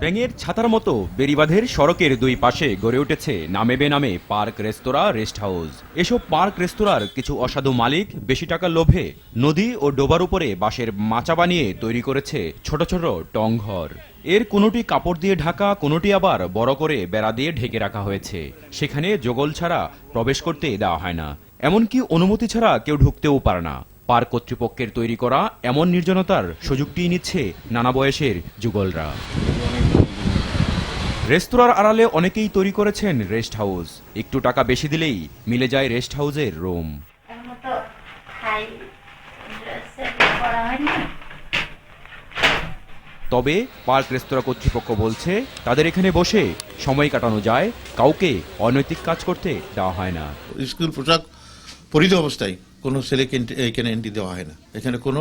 ব্যাঙের ছাতার মতো বেরিবাঁধের সড়কের দুই পাশে গড়ে উঠেছে নামে বেনামে পার্ক রেস্তোরাঁ, রেস্ট হাউস। এসব পার্ক রেস্তোরাঁর কিছু অসাধু মালিক বেশি টাকার লোভে নদী ও ডোবার উপরে বাঁশের মাচা বানিয়ে তৈরি করেছে ছোট ছোট টংঘর এর কোনোটি কাপড় দিয়ে ঢাকা, কোনোটি আবার বড় করে বেড়া দিয়ে ঢেকে রাখা হয়েছে। সেখানে যোগল ছাড়া প্রবেশ করতে দেওয়া হয় না। এমনকি অনুমতি ছাড়া কেউ ঢুকতেও পারে না। পার্ক কর্তৃপক্ষের তৈরি করা এমন নির্জনতার সুযোগটি নিচ্ছে নানা বয়সের যুগলরা। রেস্তোরাঁর আড়ালে অনেকেই তৈরি করেছেন রেস্ট হাউস। একটু টাকা বেশি দিলেই মিলে যায় রেস্ট হাউসের রুম। তবে পার্ক রেস্তোরাঁ কর্তৃপক্ষ বলছে তাদের এখানে বসে সময় কাটানো যায় কাউকে অনৈতিক কাজ করতে দেওয়া হয় না। স্কুল পোশাক পরিধ অবস্থায়। কোনো ছেলেকে এখানে এন্ট্রি দেওয়া হয় না। এখানে কোনো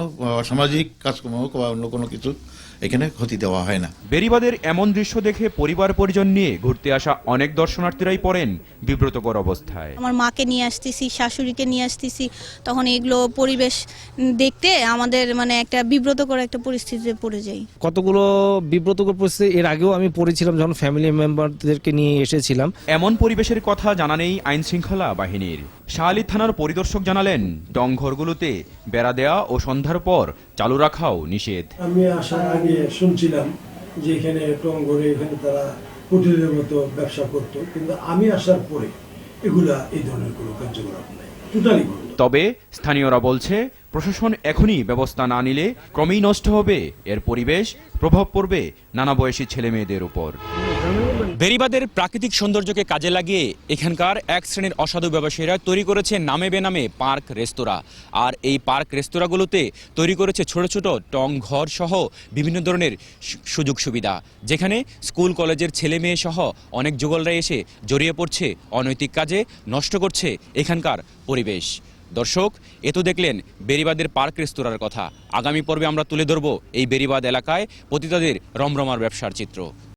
সামাজিক কাজকর্ম হোক বা অন্য কোনো কিছু এখানে ক্ষতি দেওয়া হয় না। বেরিবাদের এমন দৃশ্য দেখে পরিবার পরিজন নিয়ে ঘুরতে আসা অনেক দর্শনার্থীরাই পড়েন বিব্রতকর অবস্থায়। আমার মাকে নিয়ে আসতেছি শাশুড়িকে নিয়ে আসতেছি। তখন এগুলো পরিবেশ দেখতে আমাদের মানে একটা বিব্রতকর একটা পরিস্থিতিতে পড়ে যাই। কতগুলো বিব্রতকর পরিস্থিতি? এর আগেও আমি পড়েছিলাম যখন ফ্যামিলি মেম্বারদেরকে নিয়ে এসেছিলাম। এমন পরিবেশের কথা জানা নেই আইন শৃঙ্খলা বাহিনীর। শাহালি থানার পরিদর্শক জানালেন টংঘরগুলোতে বেড়া দেয়া ও সন্ধ্যার পর চালু রাখাও নিষেধ। আমি আসার আগে শুনছিলাম যে এখানে টঙ্গরে এখানে তারা হোটেলের মতো ব্যবসা করত, কিন্তু আমি আসার পরে এগুলা এই ধরনের কোনো কার্যকলাপ নাই। টোটালি তবে স্থানীয়রা বলছে প্রশাসন এখনই ব্যবস্থা না নিলে ক্রমেই নষ্ট হবে। এর পরিবেশ, প্রভাব পড়বে নানা বয়সী ছেলে মেয়েদের উপর। বেরিবাদের প্রাকৃতিক সৌন্দর্যকে কাজে লাগিয়ে এখানকার এক শ্রেণির অসাধু ব্যবসায়ীরা তৈরি করেছে নামে বেনামে পার্ক রেস্তোরাঁ। আর এই পার্ক রেস্তোরাঁগুলোতে তৈরি করেছে ছোট ছোট টং ঘর সহ বিভিন্ন ধরনের সুযোগ সুবিধা। যেখানে স্কুল, কলেজের ছেলে মেয়ে সহ অনেক যুগলরা এসে জড়িয়ে পড়ছে, অনৈতিক কাজে নষ্ট করছে এখানকার পরিবেশ। দর্শক, এ তো দেখলেন বেরিবাদের পার্ক রেস্তোরাঁর কথা। আগামী পর্বে আমরা তুলে ধরব এই বেরিবাদ এলাকায় পতিতাদের রমরমার ব্যবসার চিত্র।